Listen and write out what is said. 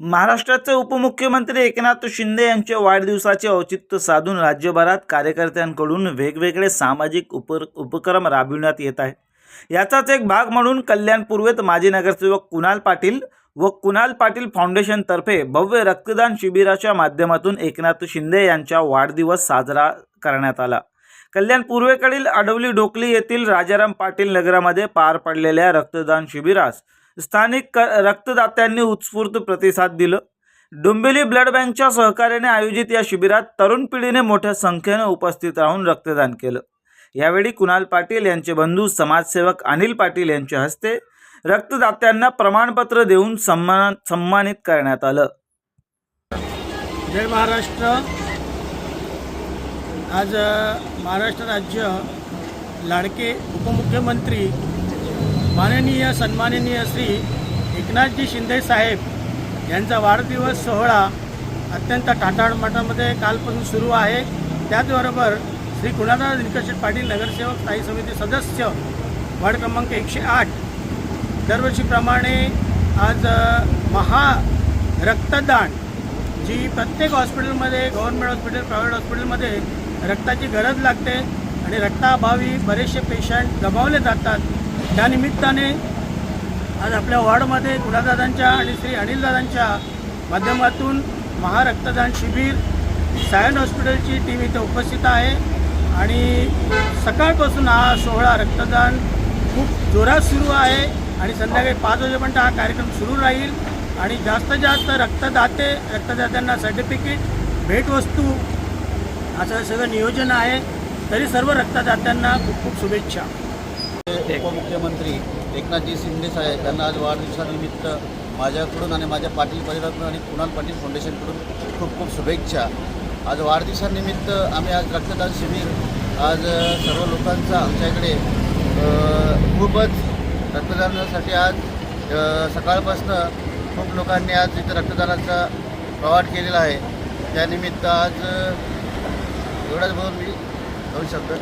महाराष्ट्राचे उपमुख्यमंत्री एकनाथ शिंदे यांच्या वाढदिवसाचे औचित्य साधून राज्यभरात कार्यकर्त्यांकडून वेगवेगळे सामाजिक उप उपक्रम राबविण्यात येत आहे. याचाच एक भाग म्हणून कल्याण पूर्वेत माजी नगरसेवक कुणाल पाटील व कुणाल पाटील फाउंडेशनतर्फे भव्य रक्तदान शिबिराच्या माध्यमातून एकनाथ शिंदे यांचा वाढदिवस साजरा करण्यात आला. कल्याण पूर्वेकडील आडवली डोकली येथील राजाराम पाटील नगरामध्ये पार पडलेल्या रक्तदान शिबिरास स्थानिक क रक्तदात्यांनी उत्स्फूर्त प्रतिसाद दिलं. डोंबिवली ब्लड बँकच्या सहकार्याने आयोजित या शिबिरात तरुण पिढीने मोठ्या संख्येने उपस्थित राहून रक्तदान केलं. यावेळी कुणाल पाटील यांचे बंधू समाजसेवक अनिल पाटील यांच्या हस्ते रक्तदात्यांना प्रमाणपत्र देऊन सन्मान सन्मानित करण्यात आलं. जय महाराष्ट्र. आज महाराष्ट्र राज्य लाडके उपमुख्यमंत्री माननीय सन्माननीय श्री एकनाथजी शिंदे साहेब यांचा वाढदिवस सोहळा अत्यंत टाटाळमाटामध्ये कालपासून सुरू आहे. त्याचबरोबर श्री कुणादास दिनकरशेठ पाटील नगरसेवक स्थायी समिती सदस्य वार्ड क्रमांक एकशे आठ. दरवर्षीप्रमाणे आज महा रक्तदान. जी प्रत्येक हॉस्पिटलमध्ये गव्हर्नमेंट हॉस्पिटल प्रायव्हेट हॉस्पिटलमध्ये रक्ताची गरज लागते आणि रक्ताअभावी बरेचसे पेशंट गमावले जातात. त्यानिमित्ताने आज आपल्या वॉर्डमध्ये गुणादादांच्या आणि श्री अनिलदादांच्या माध्यमातून महारक्तदान शिबिर सायन हॉस्पिटलची टीम इथे उपस्थित आहे. आणि सकाळपासून हा सोहळा रक्तदान खूप जोरात सुरू आहे. आणि संध्याकाळी पाच वाजेपर्यंत हा कार्यक्रम सुरू राहील. आणि जास्तीत जास्त रक्तदाते रक्तदात्यांना सर्टिफिकेट भेटवस्तू असं सगळं नियोजन आहे. तरी सर्व रक्तदात्यांना खूप खूप शुभेच्छा. उपमुख्यमंत्री एकनाथजी शिंदे साहेब यांना आज वाढदिवसानिमित्त माझ्याकडून आणि माझ्या पाटील परिवाराकडून आणि कुणाल पाटील फाउंडेशनकडून खूप खूप शुभेच्छा. आज वाढदिवसानिमित्त आम्ही आज रक्तदान शिबिर आज सर्व लोकांचा आमच्याकडे खूपच रक्तदानासाठी आज सकाळपासून खूप लोकांनी आज इथं रक्तदानाचा प्रवाट केलेला आहे. त्यानिमित्त आज एवढाच बोलून मी दोन शब्द